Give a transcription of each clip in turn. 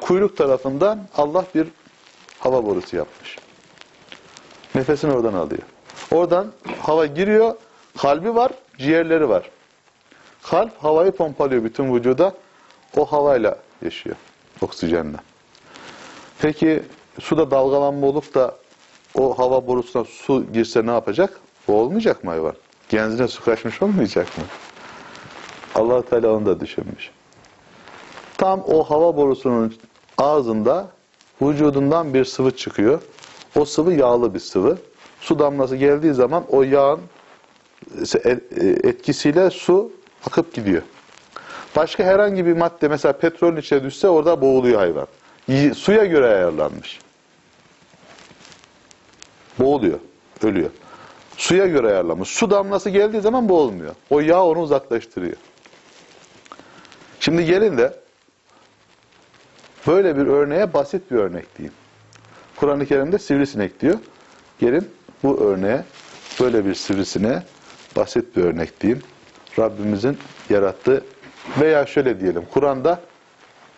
kuyruk tarafından Allah bir hava borusu yapmış. Nefesini oradan alıyor. Oradan hava giriyor, kalbi var, ciğerleri var. Kalp havayı pompalıyor bütün vücuda. O havayla yaşıyor, oksijenle. Peki suda dalgalanma olup da o hava borusuna su girse ne yapacak? O olmayacak mı hayvan? Genzine su kaçmış olmayacak mı? allah Teala onu da düşünmüş. Tam o hava borusunun ağzında vücudundan bir sıvı çıkıyor. O sıvı yağlı bir sıvı. Su damlası geldiği zaman o yağın etkisiyle su akıp gidiyor. Başka herhangi bir madde mesela petrolün içine düşse orada boğuluyor hayvan. Suya göre ayarlanmış. Boğuluyor, ölüyor. Suya göre ayarlanmış. Su damlası geldiği zaman boğulmuyor. O yağ onu uzaklaştırıyor. Şimdi gelin de böyle bir örneğe basit bir örnek diyeyim. Kur'an-ı Kerim'de sivrisinek diyor. Gelin bu örneğe böyle bir sivrisine basit bir örnek diyeyim. Rabbimizin yarattığı veya şöyle diyelim Kur'an'da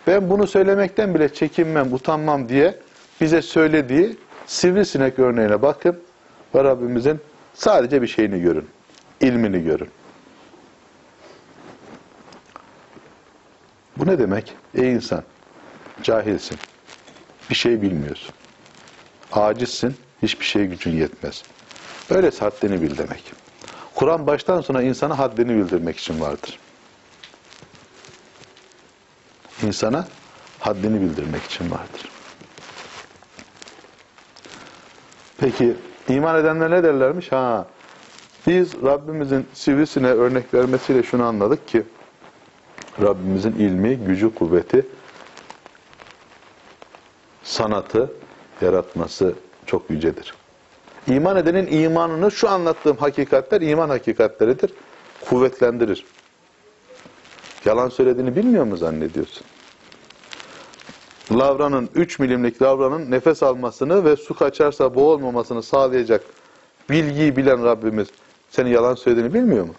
ben bunu söylemekten bile çekinmem, utanmam diye bize söylediği sivrisinek örneğine bakın ve Rabbimizin sadece bir şeyini görün. ilmini görün. Bu ne demek? Ey insan, cahilsin. Bir şey bilmiyorsun. Acizsin, hiçbir şeye gücün yetmez. Öyleyse haddini bil demek. Kur'an baştan sona insana haddini bildirmek için vardır. İnsana haddini bildirmek için vardır. Peki iman edenler ne derlermiş? Ha, biz Rabbimizin sivrisine örnek vermesiyle şunu anladık ki Rabbimizin ilmi, gücü, kuvveti, sanatı, yaratması çok yücedir. İman edenin imanını şu anlattığım hakikatler iman hakikatleridir. Kuvvetlendirir. Yalan söylediğini bilmiyor mu zannediyorsun? Lavranın, 3 milimlik lavranın nefes almasını ve su kaçarsa boğulmamasını sağlayacak bilgiyi bilen Rabbimiz senin yalan söylediğini bilmiyor mu?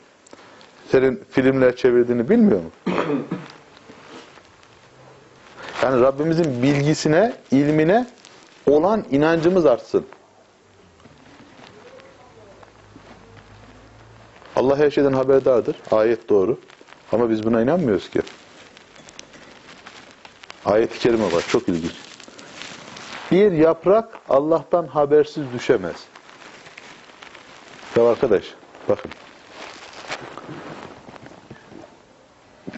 Senin filmler çevirdiğini bilmiyor mu? Yani Rabbimizin bilgisine, ilmine olan inancımız artsın. Allah her şeyden haberdardır. Ayet doğru. Ama biz buna inanmıyoruz ki. Ayet-i kerime var. Çok ilginç. Bir yaprak Allah'tan habersiz düşemez. Ya arkadaş bakın.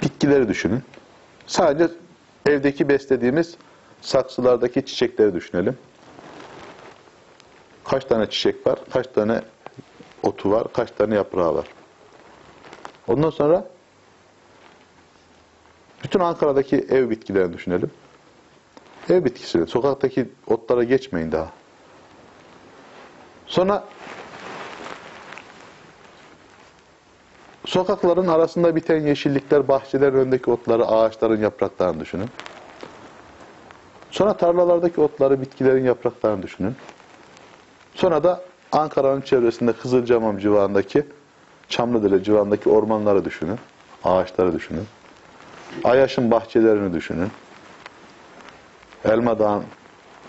Bitkileri düşünün. Sadece evdeki beslediğimiz saksılardaki çiçekleri düşünelim. Kaç tane çiçek var? Kaç tane otu var? Kaç tane yaprağı var? Ondan sonra bütün Ankara'daki ev bitkilerini düşünelim. Ev bitkisi, sokaktaki otlara geçmeyin daha. Sonra sokakların arasında biten yeşillikler, bahçelerin önündeki otları, ağaçların yapraklarını düşünün. Sonra tarlalardaki otları, bitkilerin yapraklarını düşünün. Sonra da Ankara'nın çevresinde Kızılcamam civarındaki, Çamlıdere civarındaki ormanları düşünün. Ağaçları düşünün. Ayaş'ın bahçelerini düşünün. Elma Dağ'ın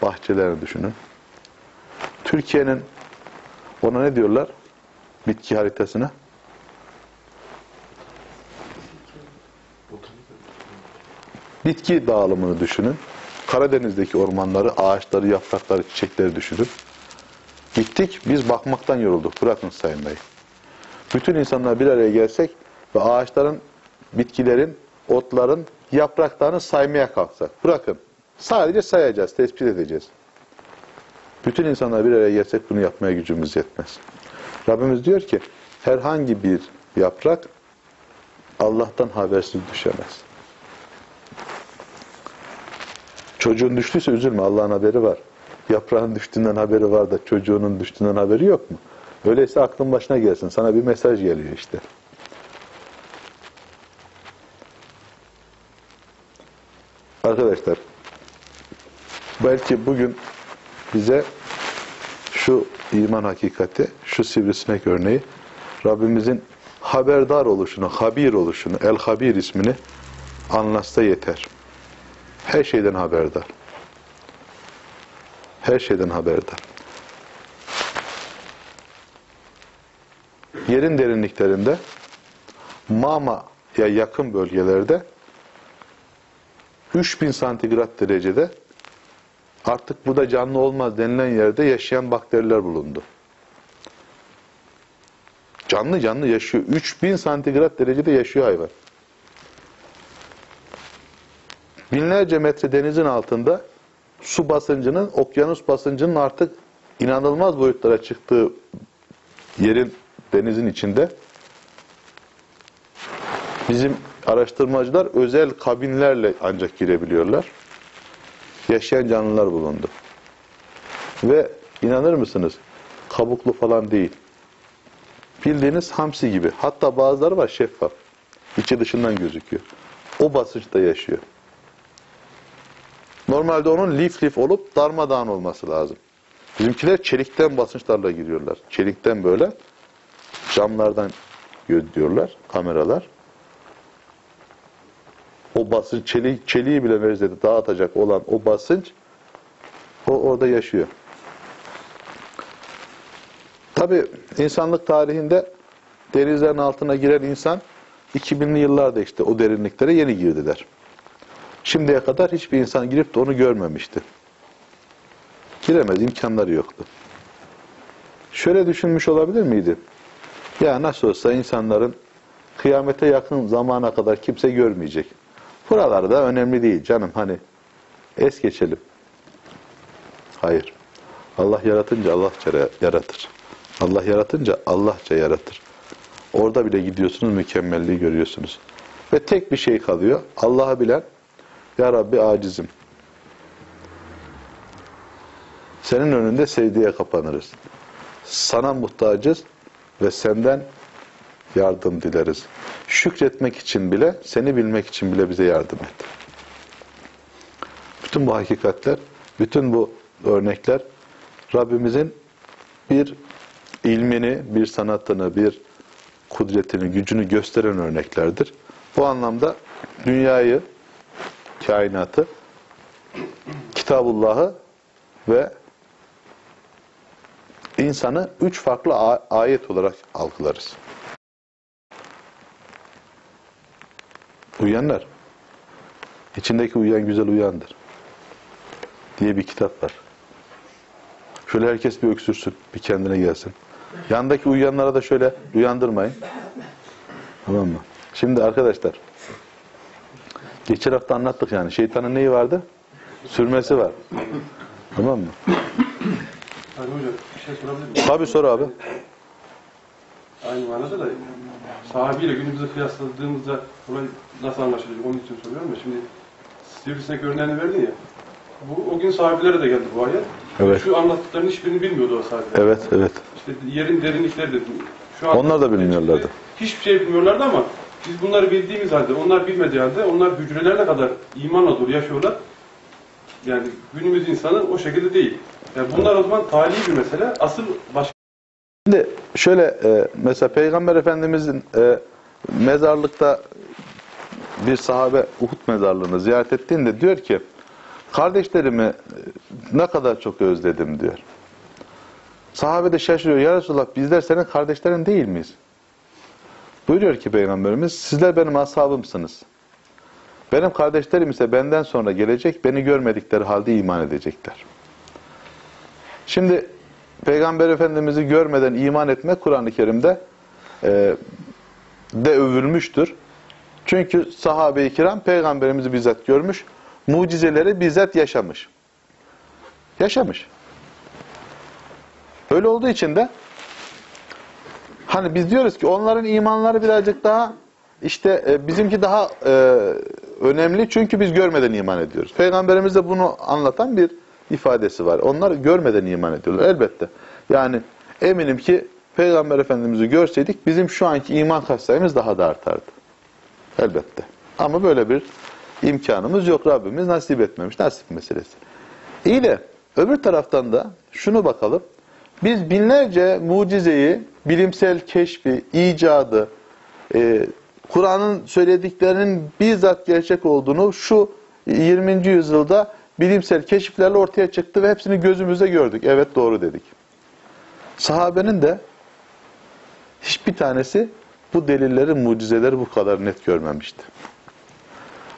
bahçelerini düşünün. Türkiye'nin ona ne diyorlar? Bitki haritasına. Bitki dağılımını düşünün. Karadeniz'deki ormanları, ağaçları, yaprakları, çiçekleri düşünün. Gittik, biz bakmaktan yorulduk. Bırakın saymayı. Bütün insanlar bir araya gelsek ve ağaçların, bitkilerin, otların yapraklarını saymaya kalksak. Bırakın. Sadece sayacağız, tespit edeceğiz. Bütün insanlar bir araya gelsek bunu yapmaya gücümüz yetmez. Rabbimiz diyor ki herhangi bir yaprak Allah'tan habersiz düşemez. Çocuğun düştüyse üzülme Allah'ın haberi var. Yaprağın düştüğünden haberi var da çocuğunun düştüğünden haberi yok mu? Öyleyse aklın başına gelsin. Sana bir mesaj geliyor işte. Arkadaşlar belki bugün bize şu iman hakikati, şu sivrisinek örneği Rabbimizin haberdar oluşunu, habir oluşunu, el-habir ismini anlatsa yeter. Her şeyden haberdar. Her şeyden haberdar. Yerin derinliklerinde Mama'ya yakın bölgelerde 3000 santigrat derecede artık burada canlı olmaz denilen yerde yaşayan bakteriler bulundu. Canlı canlı yaşıyor. 3000 santigrat derecede yaşıyor hayvan. Binlerce metre denizin altında su basıncının, okyanus basıncının artık inanılmaz boyutlara çıktığı yerin, denizin içinde bizim araştırmacılar özel kabinlerle ancak girebiliyorlar. Yaşayan canlılar bulundu. Ve inanır mısınız? Kabuklu falan değil. Bildiğiniz hamsi gibi. Hatta bazıları var şeffaf. İçi dışından gözüküyor. O basınçta yaşıyor. Normalde onun lif lif olup darmadağın olması lazım. Bizimkiler çelikten basınçlarla giriyorlar. Çelikten böyle camlardan gözlüyorlar kameralar. O basınç çelik, çeliği bile neredeyse dağıtacak olan o basınç o orada yaşıyor. Tabi insanlık tarihinde denizlerin altına giren insan 2000'li yıllarda işte o derinliklere yeni girdiler. Şimdiye kadar hiçbir insan girip de onu görmemişti. Giremez, imkanları yoktu. Şöyle düşünmüş olabilir miydi? Ya nasıl olsa insanların kıyamete yakın zamana kadar kimse görmeyecek. Buralarda önemli değil canım hani es geçelim. Hayır. Allah yaratınca Allahça yaratır. Allah yaratınca Allahça yaratır. Orada bile gidiyorsunuz mükemmelliği görüyorsunuz. Ve tek bir şey kalıyor. Allah'ı bilen Ya Rabbi acizim. Senin önünde sevdiye kapanırız. Sana muhtacız ve senden yardım dileriz. Şükretmek için bile, seni bilmek için bile bize yardım et. Bütün bu hakikatler, bütün bu örnekler Rabbimizin bir ilmini, bir sanatını, bir kudretini, gücünü gösteren örneklerdir. Bu anlamda dünyayı, kainatı, Kitabullah'ı ve insanı üç farklı ayet olarak algılarız. Uyanlar. İçindeki uyuyan güzel uyandır. Diye bir kitap var. Şöyle herkes bir öksürsün, bir kendine gelsin. Yandaki uyuyanlara da şöyle uyandırmayın. Tamam mı? Şimdi arkadaşlar, geçen hafta anlattık yani. Şeytanın neyi vardı? Sürmesi var. Tamam mı? Hocam bir şey sorabilir miyim? Tabii sor abi. Aynı manada da sahabiyle günümüzü kıyasladığımızda olay nasıl anlaşılacak onun için soruyorum da şimdi sivrisinek örneğini verdin ya bu o gün sahabilere de geldi bu ayet. Evet. Şu anlattıklarının hiçbirini bilmiyordu o sahabeler. Evet, evet. İşte yerin derinlikleri de şu an Onlar da bilmiyorlardı. Hiçbir şey bilmiyorlardı ama biz bunları bildiğimiz halde, onlar bilmediği halde onlar hücrelerine kadar imanla dolu yaşıyorlar. Yani günümüz insanı o şekilde değil. Yani bunlar o zaman tarihi bir mesele. Asıl başka Şimdi şöyle e, mesela Peygamber Efendimizin e, mezarlıkta bir sahabe Uhud mezarlığını ziyaret ettiğinde diyor ki kardeşlerimi e, ne kadar çok özledim diyor. Sahabe de şaşırıyor. Ya Resulallah bizler senin kardeşlerin değil miyiz? Buyuruyor ki Peygamberimiz sizler benim ashabımsınız. Benim kardeşlerim ise benden sonra gelecek beni görmedikleri halde iman edecekler. Şimdi Peygamber Efendimiz'i görmeden iman etmek Kur'an-ı Kerim'de e, de övülmüştür. Çünkü sahabe-i kiram Peygamberimizi bizzat görmüş, mucizeleri bizzat yaşamış. Yaşamış. Öyle olduğu için de hani biz diyoruz ki onların imanları birazcık daha işte e, bizimki daha e, önemli çünkü biz görmeden iman ediyoruz. Peygamberimiz de bunu anlatan bir ifadesi var. Onlar görmeden iman ediyorlar elbette. Yani eminim ki Peygamber Efendimiz'i görseydik bizim şu anki iman katsayımız daha da artardı. Elbette. Ama böyle bir imkanımız yok. Rabbimiz nasip etmemiş. Nasip meselesi. İyi de öbür taraftan da şunu bakalım. Biz binlerce mucizeyi, bilimsel keşfi, icadı, e, Kur'an'ın söylediklerinin bizzat gerçek olduğunu şu 20. yüzyılda bilimsel keşiflerle ortaya çıktı ve hepsini gözümüzde gördük. Evet doğru dedik. Sahabenin de hiçbir tanesi bu delilleri, mucizeleri bu kadar net görmemişti.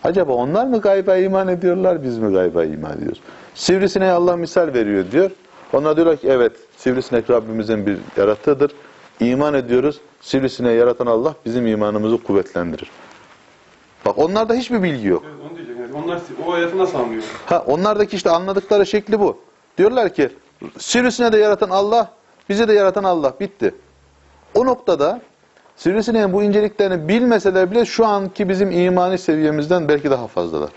Acaba onlar mı gayba iman ediyorlar, biz mi gayba iman ediyoruz? Sivrisineğe Allah misal veriyor diyor. Onlar diyorlar ki evet, sivrisinek Rabbimizin bir yaratığıdır. İman ediyoruz. Sivrisineği yaratan Allah bizim imanımızı kuvvetlendirir. Bak onlarda hiçbir bilgi yok. Evet, onu diyeceğim. Yani onlar o ayeti nasıl anlıyor? Ha, onlardaki işte anladıkları şekli bu. Diyorlar ki sivrisine de yaratan Allah, bizi de yaratan Allah. Bitti. O noktada sivrisineğin bu inceliklerini bilmeseler bile şu anki bizim imani seviyemizden belki daha fazlalar.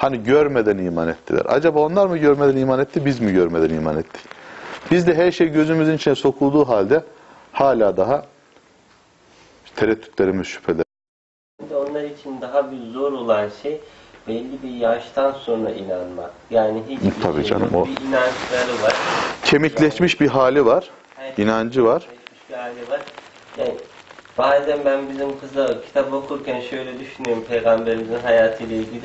Hani görmeden iman ettiler. Acaba onlar mı görmeden iman etti, biz mi görmeden iman ettik? Biz de her şey gözümüzün içine sokulduğu halde hala daha tereddütlerimiz, şüpheler. Onlar için daha bir zor olan şey belli bir yaştan sonra inanmak. Yani hiçbir Tabii şey canım, yok. o- Bir inançları var. Kemikleşmiş bir hali var, Her inancı var. Bir hali var. Yani bazen ben bizim kıza kitap okurken şöyle düşünüyorum peygamberimizin hayatıyla ilgili.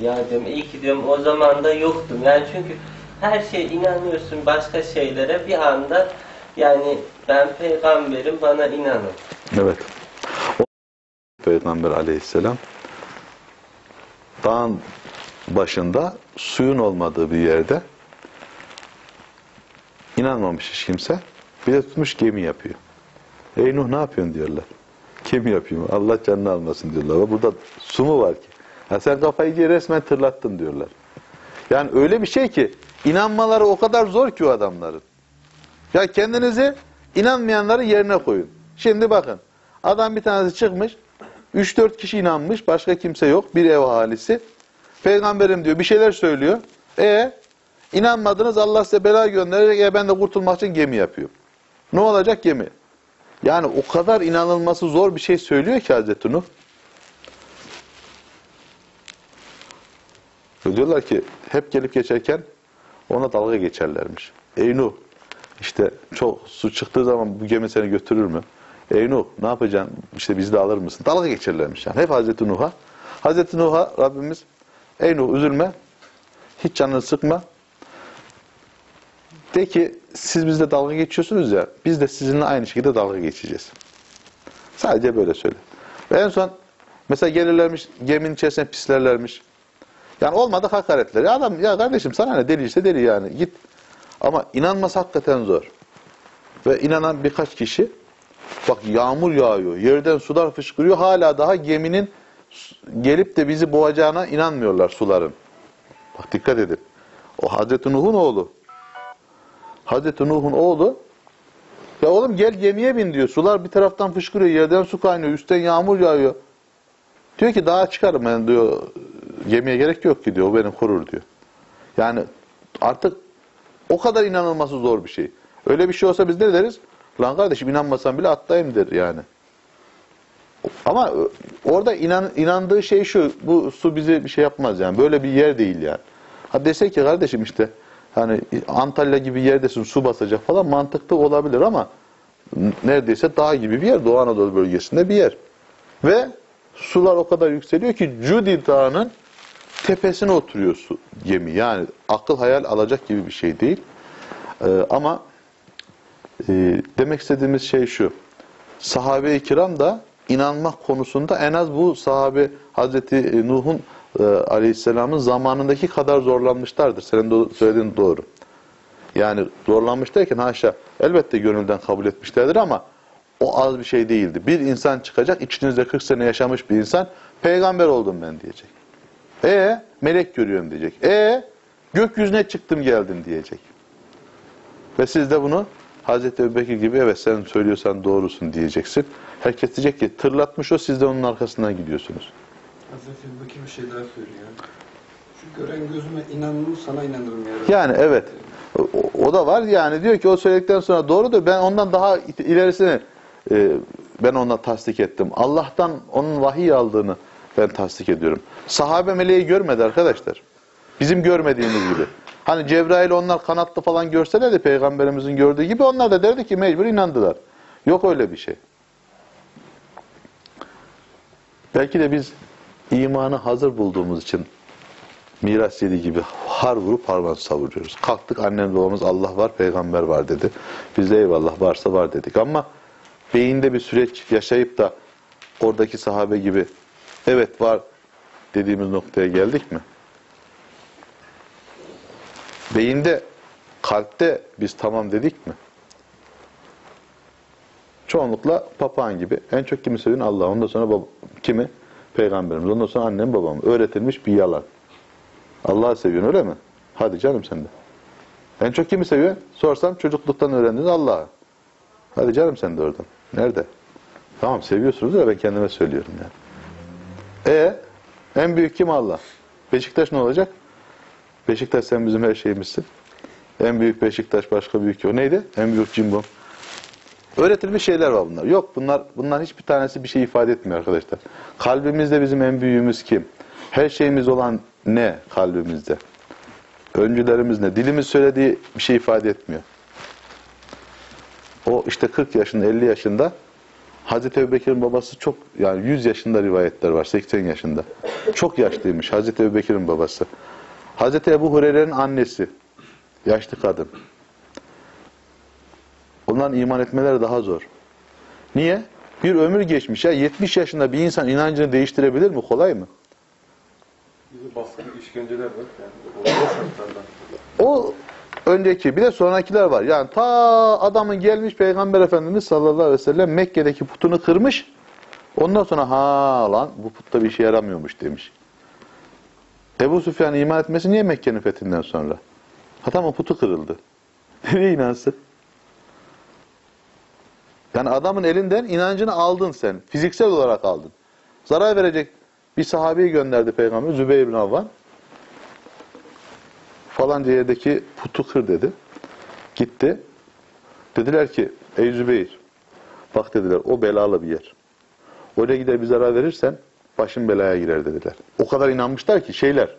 Ya diyorum iyi ki diyorum o zaman da yoktum. Yani çünkü her şey inanıyorsun başka şeylere bir anda yani ben peygamberim bana inanın. Evet. O Peygamber aleyhisselam dağın başında suyun olmadığı bir yerde inanmamış hiç kimse. Bir de tutmuş gemi yapıyor. Ey Nuh ne yapıyorsun diyorlar. Gemi yapıyorum. Allah canını almasın diyorlar. Burada su mu var ki? Ha sen kafayı resmen tırlattın diyorlar. Yani öyle bir şey ki inanmaları o kadar zor ki o adamların. Ya kendinizi inanmayanları yerine koyun. Şimdi bakın. Adam bir tanesi çıkmış. 3-4 kişi inanmış. Başka kimse yok. Bir ev ahalisi. Peygamberim diyor. Bir şeyler söylüyor. E inanmadınız Allah size bela gönderecek. E ben de kurtulmak için gemi yapıyorum. Ne olacak gemi? Yani o kadar inanılması zor bir şey söylüyor ki Hazreti Nuh. Ve Diyorlar ki hep gelip geçerken ona dalga geçerlermiş. Ey Nuh işte çok su çıktığı zaman bu gemi seni götürür mü? Ey Nuh ne yapacaksın? İşte bizi de alır mısın? Dalga geçerlermiş yani. Hep Hazreti Nuh'a. Hazreti Nuh'a Rabbimiz Ey Nuh üzülme. Hiç canını sıkma. De ki siz bizle dalga geçiyorsunuz ya biz de sizinle aynı şekilde dalga geçeceğiz. Sadece böyle söyle. Ve en son mesela gelirlermiş geminin içerisine pislerlermiş. Yani olmadı hakaretler. Ya adam ya kardeşim sana ne deli ise deli yani git. Ama inanması hakikaten zor. Ve inanan birkaç kişi bak yağmur yağıyor, yerden sular fışkırıyor. Hala daha geminin gelip de bizi boğacağına inanmıyorlar suların. Bak dikkat edin. O Hazreti Nuh'un oğlu. Hazreti Nuh'un oğlu ya oğlum gel gemiye bin diyor. Sular bir taraftan fışkırıyor, yerden su kaynıyor, üstten yağmur yağıyor. Diyor ki daha çıkarım ben diyor. Gemiye gerek yok ki diyor. O beni korur diyor. Yani artık o kadar inanılması zor bir şey. Öyle bir şey olsa biz ne deriz? Lan kardeşim inanmasan bile atlayayım der yani. Ama orada inan, inandığı şey şu, bu su bizi bir şey yapmaz yani. Böyle bir yer değil yani. Ha dese ki kardeşim işte hani Antalya gibi yerdesin su basacak falan mantıklı olabilir ama neredeyse dağ gibi bir yer. Doğu Anadolu bölgesinde bir yer. Ve sular o kadar yükseliyor ki Cudi Dağı'nın tepesine oturuyor su, gemi. Yani akıl hayal alacak gibi bir şey değil. Ee, ama e, demek istediğimiz şey şu. Sahabe-i kiram da inanmak konusunda en az bu sahabe Hazreti Nuh'un e, aleyhisselamın zamanındaki kadar zorlanmışlardır. Senin de söylediğin doğru. Yani zorlanmış derken haşa elbette gönülden kabul etmişlerdir ama o az bir şey değildi. Bir insan çıkacak, içinizde 40 sene yaşamış bir insan, peygamber oldum ben diyecek. E melek görüyorum diyecek. E gökyüzüne çıktım geldim diyecek. Ve siz de bunu Hazreti Ebubekir gibi evet sen söylüyorsan doğrusun diyeceksin. Herkes diyecek ki tırlatmış o siz de onun arkasından gidiyorsunuz. Hazreti Ebubekir bir şey daha söylüyor. Şu gören gözüme inanır sana inanırım ya. Yani evet. O, o da var yani diyor ki o söyledikten sonra doğrudur. Ben ondan daha ilerisini e, ben ona tasdik ettim. Allah'tan onun vahiy aldığını ben tasdik ediyorum. Sahabe meleği görmedi arkadaşlar. Bizim görmediğimiz gibi. Hani Cebrail onlar kanatlı falan görselerdi peygamberimizin gördüğü gibi onlar da derdi ki mecbur inandılar. Yok öyle bir şey. Belki de biz imanı hazır bulduğumuz için miras yedi gibi har vurup harman savuruyoruz. Kalktık annem babamız Allah var, peygamber var dedi. Biz de eyvallah varsa var dedik. Ama beyinde bir süreç yaşayıp da oradaki sahabe gibi evet var dediğimiz noktaya geldik mi? Beyinde, kalpte biz tamam dedik mi? Çoğunlukla papağan gibi. En çok kimi seviyorsun? Allah. Ondan sonra baba, kimi? Peygamberimiz. Ondan sonra annem babam. Öğretilmiş bir yalan. Allah'ı seviyorsun öyle mi? Hadi canım sen de. En çok kimi seviyor? Sorsam çocukluktan öğrendiğiniz Allah'ı. Hadi canım sen de oradan. Nerede? Tamam seviyorsunuz da ben kendime söylüyorum yani. E en büyük kim Allah? Beşiktaş ne olacak? Beşiktaş sen bizim her şeyimizsin. En büyük Beşiktaş başka büyük o neydi? En büyük cimbom. Öğretilmiş şeyler var bunlar. Yok bunlar bunlar hiçbir tanesi bir şey ifade etmiyor arkadaşlar. Kalbimizde bizim en büyüğümüz kim? Her şeyimiz olan ne kalbimizde? Öncülerimiz ne? Dilimiz söylediği bir şey ifade etmiyor. O işte 40 yaşında, 50 yaşında Hazreti Ebubekir'in babası çok yani 100 yaşında rivayetler var, 80 yaşında. Çok yaşlıymış Hazreti Ebubekir'in babası. Hazreti Ebu Hureyre'nin annesi yaşlı kadın. Onların iman etmeleri daha zor. Niye? Bir ömür geçmiş ya 70 yaşında bir insan inancını değiştirebilir mi? Kolay mı? Bizi baskı, işkenceler var. Yani. O önceki bir de sonrakiler var. Yani ta adamın gelmiş Peygamber Efendimiz sallallahu aleyhi ve sellem Mekke'deki putunu kırmış. Ondan sonra ha lan bu put da bir işe yaramıyormuş demiş. Ebu Süfyan iman etmesi niye Mekke'nin fethinden sonra? Tamam putu kırıldı. Nereye inansın? Yani adamın elinden inancını aldın sen. Fiziksel olarak aldın. Zarar verecek bir sahabeyi gönderdi Peygamber Zübeyir bin Avvan falanca yerdeki putu kır dedi. Gitti. Dediler ki ey Zübeyir bak dediler o belalı bir yer. Oraya gider bir zarar verirsen başın belaya girer dediler. O kadar inanmışlar ki şeyler